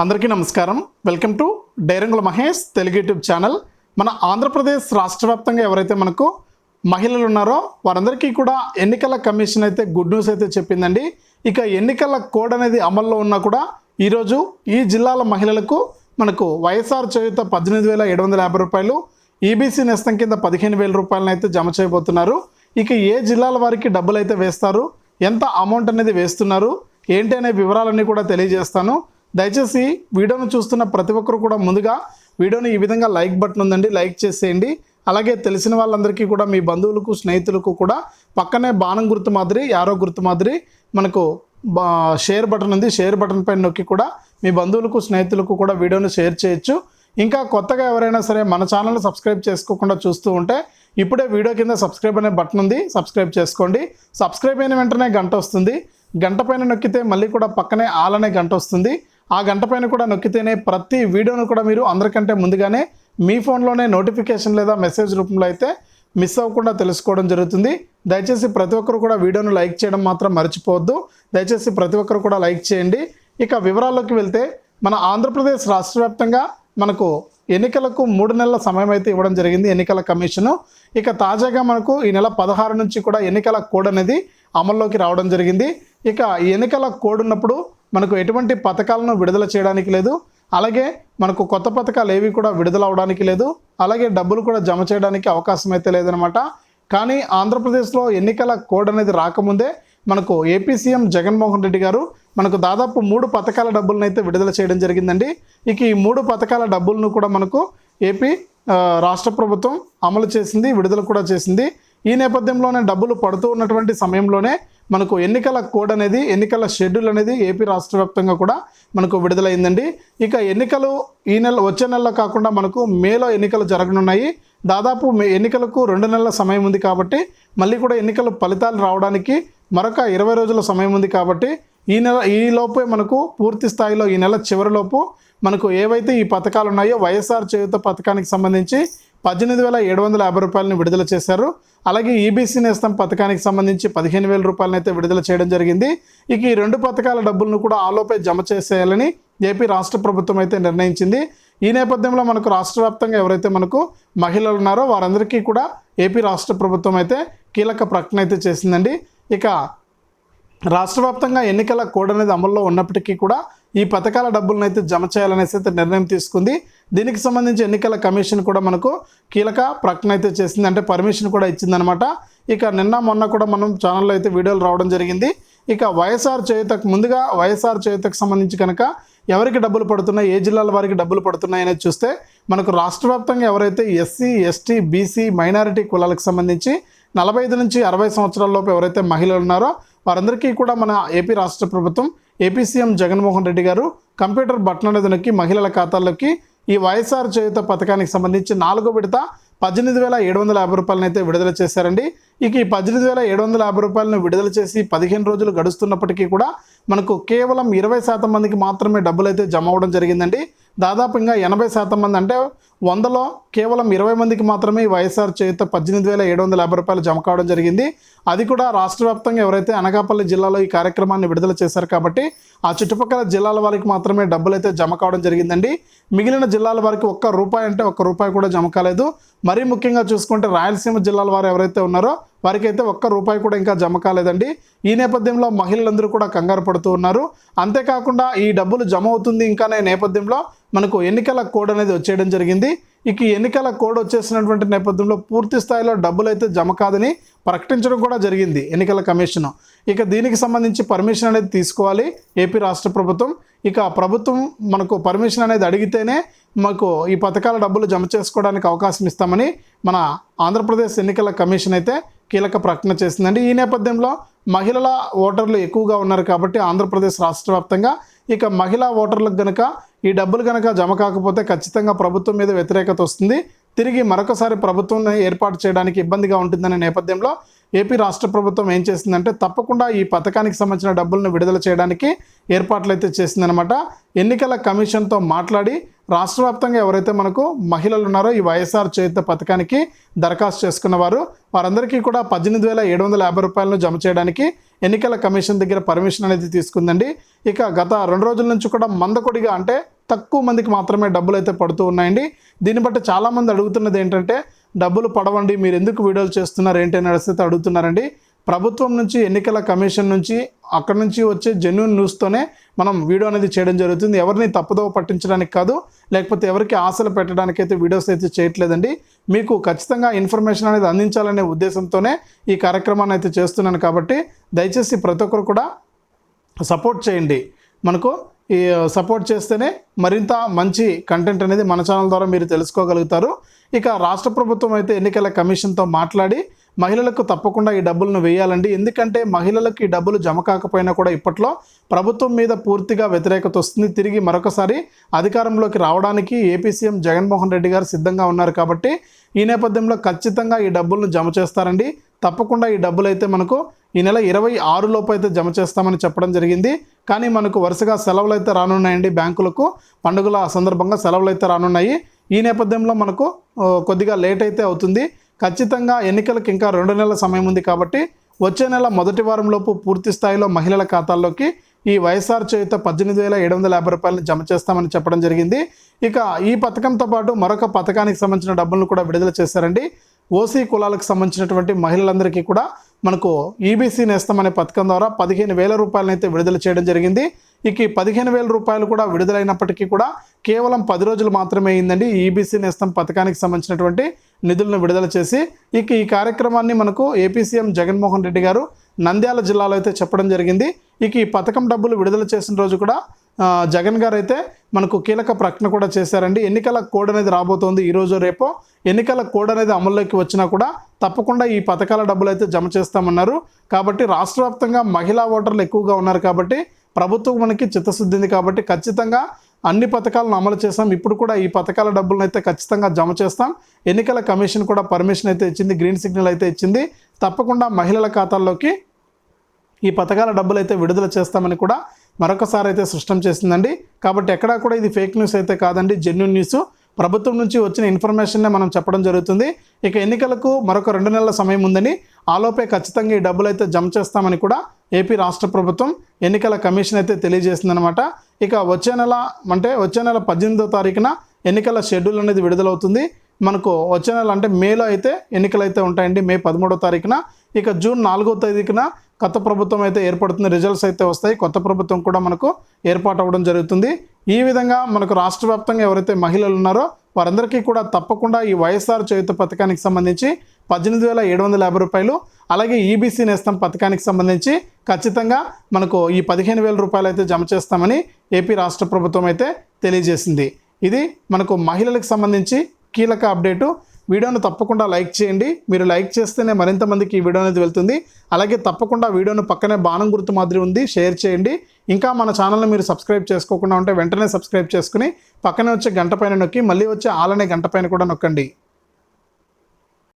అందరికీ నమస్కారం. Welcome to డైరంగుల Mahesh Telugu YouTube channel. మన ఆంధ్రప్రదేశ్ రాష్ట్ర వ్యాప్తంగా ఎవరైతే మనకు మహిళలు ఉన్నారో వారందరికీ కూడా ఎన్నికల కమిషన్ అయితే గుడ్ న్యూస్ అయితే చెప్పిందండి. ఇక ఎన్నికల కోడ్ అనేది అమల్లో ఉన్నా కూడా ఈరోజు ఈ జిల్లాల మహిళలకు మనకు వైఎస్ఆర్ చేయుత పద్దెనిమిది వేల ఏడు వందల యాభై రూపాయలు ఈబీసీ నేస్తం కింద పదిహేను వేల రూపాయలను అయితే జమ చేయబోతున్నారు. ఇక ఏ జిల్లాల వారికి డబ్బులు అయితే వేస్తారు ఎంత అమౌంట్ అనేది వేస్తున్నారు ఏంటి అనే వివరాలన్నీ కూడా తెలియజేస్తాను. దయచేసి వీడియోను చూస్తున్న ప్రతి ఒక్కరు కూడా ముందుగా వీడియోని ఈ విధంగా లైక్ బటన్ ఉందండి లైక్ చేసేయండి. అలాగే తెలిసిన వాళ్ళందరికీ కూడా మీ బంధువులకు స్నేహితులకు కూడా పక్కనే బాణం గుర్తు మాదిరి యారో గుర్తు మాదిరి మనకు బా షేర్ బటన్ ఉంది. షేర్ బటన్ పైన నొక్కి కూడా మీ బంధువులకు స్నేహితులకు కూడా వీడియోను షేర్ చేయొచ్చు. ఇంకా కొత్తగా ఎవరైనా సరే మన ఛానల్ సబ్స్క్రైబ్ చేసుకోకుండా చూస్తూ ఉంటే ఇప్పుడే వీడియో కింద సబ్స్క్రైబ్ అనే బటన్ ఉంది. సబ్స్క్రైబ్ చేసుకోండి. సబ్స్క్రైబ్ అయిన వెంటనే గంట వస్తుంది. గంట పైన నొక్కితే మళ్ళీ కూడా పక్కనే ఆల్ అనే గంట వస్తుంది. ఆ గంట పైన కూడా నొక్కితేనే ప్రతి వీడియోను కూడా మీరు అందరికంటే ముందుగానే మీ ఫోన్లోనే నోటిఫికేషన్ లేదా మెసేజ్ రూపంలో అయితే మిస్ అవ్వకుండా తెలుసుకోవడం జరుగుతుంది. దయచేసి ప్రతి ఒక్కరు కూడా వీడియోను లైక్ చేయడం మాత్రం మర్చిపోవద్దు. దయచేసి ప్రతి ఒక్కరు కూడా లైక్ చేయండి. ఇక వివరాల్లోకి వెళ్తే మన ఆంధ్రప్రదేశ్ రాష్ట్ర వ్యాప్తంగా మనకు ఎన్నికలకు మూడు నెలల సమయం అయితే ఇవ్వడం జరిగింది ఎన్నికల కమిషను. ఇక తాజాగా మనకు ఈ నెల పదహారు నుంచి కూడా ఎన్నికల కోడ్ అనేది అమల్లోకి రావడం జరిగింది. ఇక ఎన్నికల కోడ్ ఉన్నప్పుడు మనకు ఎటువంటి పథకాలను విడుదల చేయడానికి లేదు. అలాగే మనకు కొత్త పథకాలు ఏవి కూడా విడుదల అవడానికి లేదు. అలాగే డబ్బులు కూడా జమ చేయడానికి అవకాశం అయితే లేదనమాట కానీ ఆంధ్రప్రదేశ్లో ఎన్నికల కోడ్ అనేది రాకముందే మనకు ఏపీ సీఎం జగన్మోహన్ రెడ్డి గారు మనకు దాదాపు మూడు పథకాల డబ్బులను అయితే విడుదల చేయడం జరిగిందండి. ఇక ఈ మూడు పథకాల డబ్బులను కూడా మనకు ఏపీ రాష్ట్ర ప్రభుత్వం అమలు చేసింది విడుదల కూడా చేసింది. ఈ నేపథ్యంలోనే డబ్బులు పడుతూ ఉన్నటువంటి సమయంలోనే మనకు ఎన్నికల కోడ్ అనేది ఎన్నికల షెడ్యూల్ అనేది ఏపీ రాష్ట్ర వ్యాప్తంగా కూడా మనకు విడుదలైందండి. ఇక ఎన్నికలు ఈ నెల వచ్చే నెలలో కాకుండా మనకు మేలో ఎన్నికలు జరగనున్నాయి. దాదాపు మే ఎన్నికలకు రెండు నెలల సమయం ఉంది కాబట్టి మళ్ళీ కూడా ఎన్నికల ఫలితాలు రావడానికి మరొక ఇరవై రోజుల సమయం ఉంది కాబట్టి ఈ నెల ఈ లోపే మనకు పూర్తి స్థాయిలో ఈ నెల చివరిలోపు మనకు ఏవైతే ఈ పథకాలు ఉన్నాయో వైఎస్ఆర్ చేయుత పథకానికి సంబంధించి పద్దెనిమిది వేల ఏడు వందల యాభై రూపాయలను విడుదల చేశారు. అలాగే ఈబీసీ నేస్తం పథకానికి సంబంధించి పదిహేను వేల రూపాయలను అయితే విడుదల చేయడం జరిగింది. ఇక ఈ రెండు పథకాల డబ్బులను కూడా ఆలోపే జమ చేసేయాలని ఏపీ రాష్ట్ర ప్రభుత్వం అయితే నిర్ణయించింది. ఈ నేపథ్యంలో మనకు రాష్ట్ర వ్యాప్తంగా ఎవరైతే మనకు మహిళలు ఉన్నారో వారందరికీ కూడా ఏపీ రాష్ట్ర ప్రభుత్వం అయితే కీలక ప్రకటన అయితే చేసిందండి. ఇక రాష్ట్ర వ్యాప్తంగా ఎన్నికల కోడ్ అనేది అమల్లో ఉన్నప్పటికీ కూడా ఈ పథకాల డబ్బులను అయితే జమ చేయాలనేసి అయితే నిర్ణయం తీసుకుంది. దీనికి సంబంధించి ఎన్నికల కమిషన్ కూడా మనకు కీలక ప్రకటన అయితే చేసింది. అంటే పర్మిషన్ కూడా ఇచ్చిందనమాట ఇక నిన్న మొన్న కూడా మనం ఛానల్లో అయితే వీడియోలు రావడం జరిగింది. ఇక వైఎస్ఆర్ చేయుతకు ముందుగా వైఎస్ఆర్ చేయుతకు సంబంధించి కనుక ఎవరికి డబ్బులు పడుతున్నాయి ఏ జిల్లాల వారికి డబ్బులు పడుతున్నాయి అనేది చూస్తే మనకు రాష్ట్ర వ్యాప్తంగా ఎవరైతే ఎస్సీ ఎస్టీ బీసీ మైనారిటీ కులాలకు సంబంధించి నలభై ఐదు నుంచి అరవై సంవత్సరాలలోపు ఎవరైతే మహిళలు ఉన్నారో వారందరికీ కూడా మన ఏపీ రాష్ట్ర ప్రభుత్వం ఏపీ సీఎం జగన్మోహన్ రెడ్డి గారు కంప్యూటర్ బటన్ అనేది నొక్కి మహిళల ఖాతాల్లోకి ఈ వైఎస్ఆర్ చేయుత పథకానికి సంబంధించి నాలుగో విడత పద్దెనిమిది వేల ఏడు వందల యాభై రూపాయలను అయితే విడుదల చేశారండి. ఇక ఈ పద్దెనిమిది వేల ఏడు వందల యాభై రూపాయలను విడుదల చేసి పదిహేను రోజులు గడుస్తున్నప్పటికీ కూడా మనకు కేవలం ఇరవై శాతం మందికి మాత్రమే డబ్బులు అయితే జమ అవ్వడం జరిగిందండి. దాదాపు ఇంకా ఎనభై శాతం మంది అంటే వందలో కేవలం ఇరవై మందికి మాత్రమే ఈ వైఎస్ఆర్ చేత పద్దెనిమిది వేల ఏడు వందల యాభై రూపాయలు జమ కావడం జరిగింది. అది కూడా రాష్ట్ర వ్యాప్తంగా ఎవరైతే అనకాపల్లి జిల్లాలో ఈ కార్యక్రమాన్ని విడుదల చేశారు కాబట్టి ఆ చుట్టుపక్కల జిల్లాల వారికి మాత్రమే డబ్బులు అయితే జమ కావడం జరిగిందండి. మిగిలిన జిల్లాల వారికి ఒక్క రూపాయి అంటే ఒక్క రూపాయి కూడా జమ కాలేదు. మరీ ముఖ్యంగా చూసుకుంటే రాయలసీమ జిల్లాల వారు ఎవరైతే ఉన్నారో వారికైతే ఒక్క రూపాయి కూడా ఇంకా జమ కాలేదండి. ఈ నేపథ్యంలో మహిళలందరూ కూడా కంగారు పడుతూ ఉన్నారు. అంతేకాకుండా ఈ డబ్బులు జమ అవుతుంది ఇంకా నేపథ్యంలో మనకు ఎన్నికల కోడ్ అనేది వచ్చేయడం జరిగింది. ఇక ఎన్నికల కోడ్ వచ్చేసినటువంటి నేపథ్యంలో పూర్తి స్థాయిలో డబ్బులు అయితే జమ కాదని ప్రకటించడం కూడా జరిగింది ఎన్నికల కమిషన్. ఇక దీనికి సంబంధించి పర్మిషన్ అనేది తీసుకోవాలి ఏపీ రాష్ట్ర ప్రభుత్వం. ఇక ప్రభుత్వం మనకు పర్మిషన్ అనేది అడిగితేనే మాకు ఈ పథకాల డబ్బులు జమ చేసుకోవడానికి అవకాశం ఇస్తామని మన ఆంధ్రప్రదేశ్ ఎన్నికల కమిషన్ అయితే కీలక ప్రకటన చేసిందండి. ఈ నేపథ్యంలో మహిళల ఓటర్లు ఎక్కువగా ఉన్నారు కాబట్టి ఆంధ్రప్రదేశ్ రాష్ట్ర వ్యాప్తంగా ఇక మహిళా ఓటర్లకు గనక ఈ డబ్బులు కనుక జమ కాకపోతే ఖచ్చితంగా ప్రభుత్వం మీద వ్యతిరేకత వస్తుంది. తిరిగి మరొకసారి ప్రభుత్వం ఏర్పాటు చేయడానికి ఇబ్బందిగా ఉంటుందనే నేపథ్యంలో ఏపీ రాష్ట్ర ప్రభుత్వం ఏం చేసిందంటే తప్పకుండా ఈ పథకానికి సంబంధించిన డబ్బులను విడుదల చేయడానికి ఏర్పాట్లు అయితే చేసిందనమాట ఎన్నికల కమిషన్తో మాట్లాడి రాష్ట్ర వ్యాప్తంగా ఎవరైతే మనకు మహిళలు ఉన్నారో ఈ వైఎస్ఆర్ చేత పథకానికి దరఖాస్తు చేసుకున్న వారు వారందరికీ కూడా పద్దెనిమిది వేల ఏడు వందల యాభై రూపాయలను జమ చేయడానికి ఎన్నికల కమిషన్ దగ్గర పర్మిషన్ అనేది తీసుకుందండి. ఇక గత రెండు రోజుల నుంచి కూడా మందకొడిగా అంటే తక్కువ మందికి మాత్రమే డబ్బులు అయితే పడుతూ ఉన్నాయండి. దీన్ని బట్టి చాలామంది అడుగుతున్నది ఏంటంటే డబ్బులు పడవండి మీరు ఎందుకు వీడియోలు చేస్తున్నారు ఏంటి అని అడిగితే అడుగుతున్నారండి. ప్రభుత్వం నుంచి ఎన్నికల కమిషన్ నుంచి అక్కడ నుంచి వచ్చే జెన్యున్ న్యూస్తోనే మనం వీడియో అనేది చేయడం జరుగుతుంది. ఎవరిని తప్పుదోవ పట్టించడానికి కాదు లేకపోతే ఎవరికి ఆశలు పెట్టడానికి అయితే వీడియోస్ అయితే చేయట్లేదండి. మీకు ఖచ్చితంగా ఇన్ఫర్మేషన్ అనేది అందించాలనే ఉద్దేశంతోనే ఈ కార్యక్రమాన్ని అయితే చేస్తున్నాను కాబట్టి దయచేసి ప్రతి ఒక్కరు కూడా సపోర్ట్ చేయండి. మనకు ఈ సపోర్ట్ చేస్తేనే మరింత మంచి కంటెంట్ అనేది మన ఛానల్ ద్వారా మీరు తెలుసుకోగలుగుతారు. ఇక రాష్ట్ర ప్రభుత్వం అయితే ఎన్నికల కమిషన్తో మాట్లాడి మహిళలకు తప్పకుండా ఈ డబ్బులను వేయాలండి. ఎందుకంటే మహిళలకు ఈ డబ్బులు జమ కాకపోయినా కూడా ఇప్పట్లో ప్రభుత్వం మీద పూర్తిగా వ్యతిరేకత వస్తుంది. తిరిగి మరొకసారి అధికారంలోకి రావడానికి ఏపీ సీఎం జగన్మోహన్ రెడ్డి గారు సిద్ధంగా ఉన్నారు కాబట్టి ఈ నేపథ్యంలో ఖచ్చితంగా ఈ డబ్బులను జమ చేస్తారండి. తప్పకుండా ఈ డబ్బులు అయితే మనకు ఈ నెల ఇరవై ఆరులోపు అయితే జమ చేస్తామని చెప్పడం జరిగింది. కానీ మనకు వరుసగా సెలవులు అయితే రానున్నాయండి బ్యాంకులకు. పండుగల సందర్భంగా సెలవులు అయితే రానున్నాయి. ఈ నేపథ్యంలో మనకు కొద్దిగా లేట్ అయితే అవుతుంది. ఖచ్చితంగా ఎన్నికలకు ఇంకా రెండు నెలల సమయం ఉంది కాబట్టి వచ్చే నెల మొదటి వారంలోపు పూర్తి స్థాయిలో మహిళల ఖాతాల్లోకి ఈ వైఎస్ఆర్ చేయుత పద్దెనిమిది వేల ఏడు వందల యాభై రూపాయలను జమ చేస్తామని చెప్పడం జరిగింది. ఇక ఈ పథకంతో పాటు మరొక పథకానికి సంబంధించిన డబ్బులను కూడా విడుదల చేశారండి. ఓసీ కులాలకు సంబంధించినటువంటి మహిళలందరికీ కూడా మనకు ఈబీసీ నేస్తం అనే పథకం ద్వారా పదిహేను వేల రూపాయలను అయితే విడుదల చేయడం జరిగింది. ఇక ఈ పదిహేను వేల రూపాయలు కూడా విడుదలైనప్పటికీ కూడా కేవలం పది రోజులు మాత్రమే అయిందండి ఈబీసీ నేస్తం పథకానికి సంబంధించినటువంటి నిధులను విడుదల చేసి ఇక ఈ కార్యక్రమాన్ని మనకు ఏపీ సీఎం జగన్మోహన్ రెడ్డి గారు నంద్యాల జిల్లాలో అయితే చెప్పడం జరిగింది. ఇక ఈ పథకం డబ్బులు విడుదల చేసిన రోజు కూడా జగన్ గారు అయితే మనకు కీలక ప్రకటన కూడా చేశారండి. ఎన్నికల కోడ్ అనేది రాబోతోంది ఈ రోజు ఎన్నికల కోడ్ అనేది అమల్లోకి వచ్చినా కూడా తప్పకుండా ఈ పథకాల డబ్బులు అయితే జమ చేస్తామన్నారు. కాబట్టి రాష్ట్ర వ్యాప్తంగా మహిళా ఓటర్లు ఎక్కువగా ఉన్నారు కాబట్టి ప్రభుత్వం మనకి చిత్తశుద్ధి ఉంది కాబట్టి ఖచ్చితంగా అన్ని పథకాలను అమలు చేస్తాం. ఇప్పుడు కూడా ఈ పథకాల డబ్బులను అయితే ఖచ్చితంగా జమ చేస్తాం. ఎన్నికల కమిషన్ కూడా పర్మిషన్ అయితే ఇచ్చింది గ్రీన్ సిగ్నల్ అయితే ఇచ్చింది. తప్పకుండా మహిళల ఖాతాల్లోకి ఈ పథకాల డబ్బులు అయితే విడుదల చేస్తామని కూడా మరొకసారి అయితే స్పష్టం చేసిందండి. కాబట్టి ఎక్కడా కూడా ఇది ఫేక్ న్యూస్ అయితే కాదండి జెన్యున్ న్యూస్. ప్రభుత్వం నుంచి వచ్చిన ఇన్ఫర్మేషన్నే మనం చెప్పడం జరుగుతుంది. ఇక ఎన్నికలకు మరొక రెండు నెలల సమయం ఉందని ఆలోపే ఖచ్చితంగా ఈ డబ్బులు అయితే జమ చేస్తామని కూడా ఏపీ రాష్ట్ర ప్రభుత్వం ఎన్నికల కమిషన్ అయితే తెలియజేసిందనమాట ఇక వచ్చే నెల అంటే వచ్చే నెల పద్దెనిమిదో తారీఖున ఎన్నికల షెడ్యూల్ అనేది విడుదలవుతుంది. మనకు వచ్చే నెల అంటే మేలో అయితే ఎన్నికలు అయితే ఉంటాయండి మే పదమూడో తారీఖున. ఇక జూన్ నాలుగో తేదీన కొత్త ప్రభుత్వం అయితే ఏర్పడుతుంది రిజల్ట్స్ అయితే వస్తాయి. కొత్త ప్రభుత్వం కూడా మనకు ఏర్పాటు అవ్వడం జరుగుతుంది. ఈ విధంగా మనకు రాష్ట్ర వ్యాప్తంగా ఎవరైతే మహిళలు ఉన్నారో వారందరికీ కూడా తప్పకుండా ఈ వైఎస్ఆర్ చేయుత పథకానికి సంబంధించి పద్దెనిమిది వేల ఏడు వందల యాభై రూపాయలు అలాగే ఈబీసీ నేస్తం పథకానికి సంబంధించి ఖచ్చితంగా మనకు ఈ పదిహేను వేల రూపాయలు అయితే జమ చేస్తామని ఏపీ రాష్ట్ర ప్రభుత్వం అయితే తెలియజేసింది. ఇది మనకు మహిళలకు సంబంధించి కీలక అప్డేటు. వీడియోను తప్పకుండా లైక్ చేయండి. మీరు లైక్ చేస్తేనే మరింత మందికి ఈ వీడియో అనేది వెళ్తుంది. అలాగే తప్పకుండా వీడియోను పక్కనే బాణం గుర్తు మాదిరి ఉంది. షేర్ చేయండి. ఇంకా మన ఛానల్ని మీరు సబ్స్క్రైబ్ చేసుకోకుండా ఉంటే వెంటనే సబ్స్క్రైబ్ చేసుకుని పక్కనే వచ్చే గంట పైన నొక్కి మళ్ళీ వచ్చే ఆలనే గంట పైన కూడా నొక్కండి.